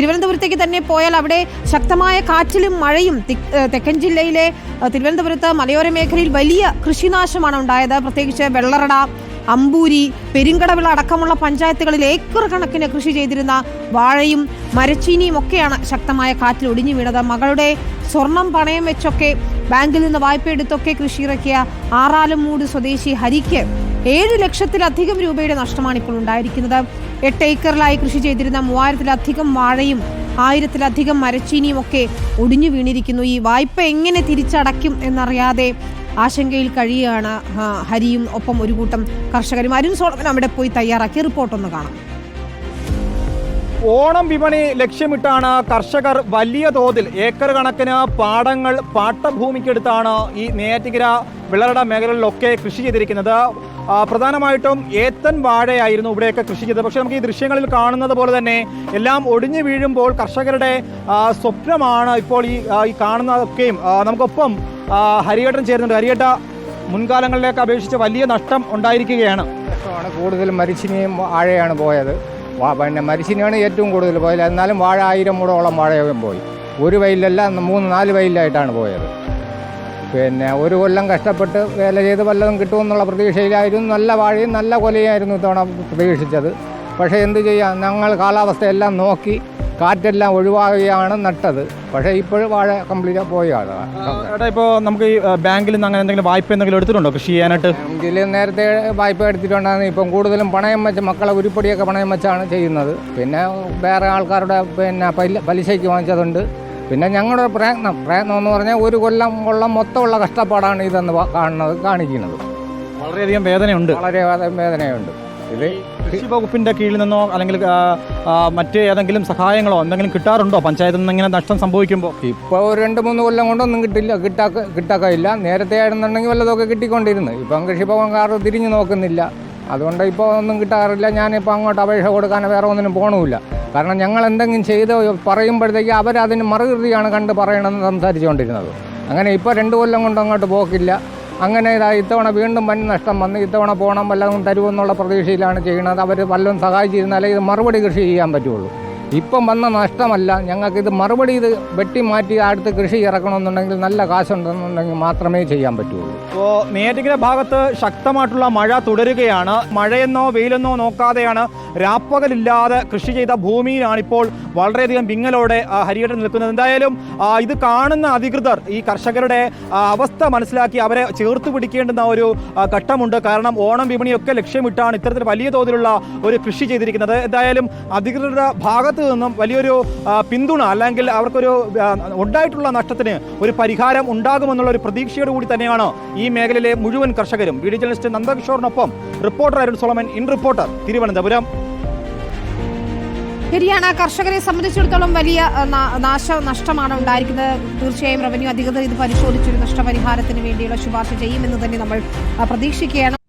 തിരുവനന്തപുരത്തേക്ക് തന്നെ പോയാൽ അവിടെ ശക്തമായ കാറ്റിലും മഴയും തെക്കൻ ജില്ലയിലെ തിരുവനന്തപുരത്ത് മലയോര മേഖലയിൽ വലിയ കൃഷിനാശമാണ് ഉണ്ടായത്. പ്രത്യേകിച്ച് വെള്ളറട അമ്പൂരി പെരിങ്കടവിള അടക്കമുള്ള പഞ്ചായത്തുകളിൽ ഏക്കർ കണക്കിന് കൃഷി ചെയ്തിരുന്ന വാഴയും മരച്ചീനിയും ഒക്കെയാണ് ശക്തമായ കാറ്റിൽ ഒടിഞ്ഞു വീണത്. മകളുടെ സ്വർണം പണയം വെച്ചൊക്കെ ബാങ്കിൽ നിന്ന് വായ്പ എടുത്തൊക്കെ കൃഷി ഇറക്കിയ ആറാലുമൂട് സ്വദേശി ഹരിക്ക് ഏഴ് ലക്ഷത്തിലധികം രൂപയുടെ നഷ്ടമാണ് ഇപ്പോൾ ഉണ്ടായിരിക്കുന്നത്. എട്ട് ഏക്കറിലായി കൃഷി ചെയ്തിരുന്ന മൂവായിരത്തിലധികം വാഴയും ആയിരത്തിലധികം മരച്ചീനിയും ഒക്കെ ഒടിഞ്ഞു വീണിരിക്കുന്നു. ഈ വായ്പ എങ്ങനെ തിരിച്ചടയ്ക്കും എന്നറിയാതെ ആശങ്കയിൽ കഴിയുകയാണ് ഹരിയും ഒപ്പം ഒരു കൂട്ടം കർഷകരും. അരുൺ സോളമൻ അവിടെ പോയി തയ്യാറാക്കിയ റിപ്പോർട്ടൊന്ന് കാണാം. ഓണം വിപണി ലക്ഷ്യമിട്ടാണ് കർഷകർ വലിയ തോതിൽ ഏക്കർ കണക്കിന് പാടങ്ങൾ പാട്ടഭൂമിക്കെടുത്താണ് ഈ നെയ്യാറ്റിക്കര വിളറട മേഖലകളിലൊക്കെ കൃഷി ചെയ്തിരിക്കുന്നത്. പ്രധാനമായിട്ടും ഏത്തൻ വാഴയായിരുന്നു ഇവിടെയൊക്കെ കൃഷി ചെയ്തത്. പക്ഷേ നമുക്ക് ഈ ദൃശ്യങ്ങളിൽ കാണുന്നത് പോലെ തന്നെ എല്ലാം ഒടിഞ്ഞു വീഴുമ്പോൾ കർഷകരുടെ സ്വപ്നമാണ് ഇപ്പോൾ ഈ ഈ കാണുന്നതൊക്കെയും. നമുക്കൊപ്പം ഹരിയേട്ടൻ ചേരുന്നുണ്ട്. ഹരിയേട്ട മുൻകാലങ്ങളിലേക്ക് അപേക്ഷിച്ച് വലിയ നഷ്ടം ഉണ്ടായിരിക്കുകയാണ്. ആണ് കൂടുതലും മരിച്ചിനിയും വാഴയാണ് പോയത്. പിന്നെ മരിച്ചിനിയാണ് ഏറ്റവും കൂടുതൽ പോയത്. എന്നാലും വാഴ ആയിരം മൂടോളം വാഴയും പോയി. ഒരു വയലല്ല മൂന്ന് നാല് വയലിലായിട്ടാണ് പോയത്. പിന്നെ ഒരു കൊല്ലം കഷ്ടപ്പെട്ട് വേല ചെയ്ത് വല്ലതും കിട്ടുമെന്നുള്ള പ്രതീക്ഷയിലായിരുന്നു. നല്ല വാഴയും നല്ല കൊലയായിരുന്നു ഇത്തവണ പ്രതീക്ഷിച്ചത്. പക്ഷേ എന്ത് ചെയ്യാം? ഞങ്ങൾ കാലാവസ്ഥയെല്ലാം നോക്കി കാറ്റെല്ലാം ഒഴിവാകുകയാണ് നട്ടത്. പക്ഷേ ഇപ്പോൾ വാഴ കംപ്ലീറ്റ് പോയാണ് ചേട്ടാ ഇപ്പോൾ നമുക്ക് ഈ ബാങ്കിൽ നിന്ന് അങ്ങനെ എന്തെങ്കിലും വായ്പ എന്തെങ്കിലും എടുത്തിട്ടുണ്ടോ കൃഷി ചെയ്യാനായിട്ട്? ബാങ്കിൽ നേരത്തെ വായ്പ എടുത്തിട്ടുണ്ടായിരുന്നു. ഇപ്പം കൂടുതലും പണയം വെച്ച് മക്കളെ ഉരുപ്പടിയൊക്കെ പണയം വെച്ചാണ് ചെയ്യുന്നത്. പിന്നെ വേറെ ആൾക്കാരുടെ പിന്നെ പലിശയ്ക്ക് വാങ്ങിച്ചതുണ്ട്. പിന്നെ ഞങ്ങളുടെ പ്രയത്നം പ്രയത്നം എന്ന് പറഞ്ഞാൽ ഒരു കൊല്ലം കൊല്ലം മൊത്തമുള്ള കഷ്ടപ്പാടാണ് ഇതെന്ന് കാണുന്നത് കാണിക്കുന്നത്. വളരെയധികം വേദനയുണ്ട്. വളരെ വേദനയുണ്ട്. ഇത് കൃഷി വകുപ്പിന്റെ കീഴിൽ നിന്നോ അല്ലെങ്കിൽ മറ്റ് ഏതെങ്കിലും സഹായങ്ങളോ എന്തെങ്കിലും കിട്ടാറുണ്ടോ? പഞ്ചായത്തിൽ നിന്ന് ഇങ്ങനെ നഷ്ടം സംഭവിക്കുമ്പോൾ ഇപ്പോൾ ഒരു രണ്ട് മൂന്ന് കൊല്ലം കൊണ്ടൊന്നും കിട്ടില്ല കിട്ടാക്ക കിട്ടാക്കില്ല നേരത്തെ ആയിരുന്നുണ്ടെങ്കിൽ വല്ലതൊക്കെ കിട്ടിക്കൊണ്ടിരുന്നു. ഇപ്പം കൃഷിഭവൻകാർ തിരിഞ്ഞു നോക്കുന്നില്ല. അതുകൊണ്ട് ഇപ്പോൾ ഒന്നും കിട്ടാറില്ല. ഞാനിപ്പോൾ അങ്ങോട്ട് അപേക്ഷ കൊടുക്കാൻ വേറെ ഒന്നിനും പോകണമില്ല കാരണം ഞങ്ങൾ എന്തെങ്കിലും ചെയ്ത് പറയുമ്പോഴത്തേക്ക് അവരതിന് മറുകൃതിയാണ് കണ്ട് പറയണമെന്ന് സംസാരിച്ചുകൊണ്ടിരുന്നത്. അങ്ങനെ ഇപ്പോൾ രണ്ട് കൊല്ലം കൊണ്ട് അങ്ങോട്ട് പോക്കില്ല. അങ്ങനെ ഇതാ ഇത്തവണ വീണ്ടും വൻ നഷ്ടം വന്ന് ഇത്തവണ പോകണം വല്ലതും തരുമെന്നുള്ള പ്രതീക്ഷയിലാണ് ചെയ്യുന്നത്. അവർ വല്ലതും സഹായിച്ചിരുന്നാലേ ഇത് മറുപടി കൃഷി ചെയ്യാൻ പറ്റുള്ളൂ. ഇപ്പം വന്ന നഷ്ടമല്ല. ഞങ്ങൾക്കിത് മറുപടി ഇത് വെട്ടി മാറ്റി അടുത്ത് കൃഷി ഇറക്കണമെന്നുണ്ടെങ്കിൽ നല്ല കാശുണ്ടെന്നുണ്ടെങ്കിൽ മാത്രമേ ചെയ്യാൻ പറ്റുള്ളൂ. ഇപ്പോൾ നെയ്യാറ്റിക്കര ഭാഗത്ത് ശക്തമായിട്ടുള്ള മഴ തുടരുകയാണ്. മഴയെന്നോ വെയിലെന്നോ നോക്കാതെയാണ് രാപ്പകലില്ലാതെ കൃഷി ചെയ്ത ഭൂമിയിലാണ് ഇപ്പോൾ വളരെയധികം വിങ്ങലോടെ ഹരിയേട്ടൻ നിൽക്കുന്നത്. എന്തായാലും ഇത് കാണുന്ന അധികൃതർ ഈ കർഷകരുടെ അവസ്ഥ മനസ്സിലാക്കി അവരെ ചേർത്ത് പിടിക്കേണ്ടുന്ന ഒരു ഘട്ടമുണ്ട്. കാരണം ഓണം വിപണിയൊക്കെ ലക്ഷ്യമിട്ടാണ് ഇത്തരത്തിൽ വലിയ തോതിലുള്ള ഒരു കൃഷി ചെയ്തിരിക്കുന്നത്. എന്തായാലും അധികൃതരുടെ ഭാഗത്ത് നിന്നും വലിയൊരു പിന്തുണ അല്ലെങ്കിൽ അവർക്കൊരു ഉണ്ടായിട്ടുള്ള നഷ്ടത്തിന് ഒരു പരിഹാരം ഉണ്ടാകുമെന്നുള്ള ഒരു പ്രതീക്ഷയോട് കൂടി തന്നെയാണ് ഈ മേഖലയിലെ മുഴുവൻ കർഷകരും. Video journalist നന്ദകിഷോറിനൊപ്പം reporter Arun Solomon in reporter Thiruvananthapuram. ശരിയാണ് കർഷകരെ സംബന്ധിച്ചിടത്തോളം വലിയ നാശ നഷ്ടമാണ് ഉണ്ടായിരിക്കുന്നത്. തീർച്ചയായും റവന്യൂ അധികൃതർ ഇത് പരിശോധിച്ചൊരു നഷ്ടപരിഹാരത്തിന് വേണ്ടിയുള്ള ശുപാർശ ചെയ്യുമെന്ന് തന്നെ നമ്മൾ പ്രതീക്ഷിക്കുകയാണ്.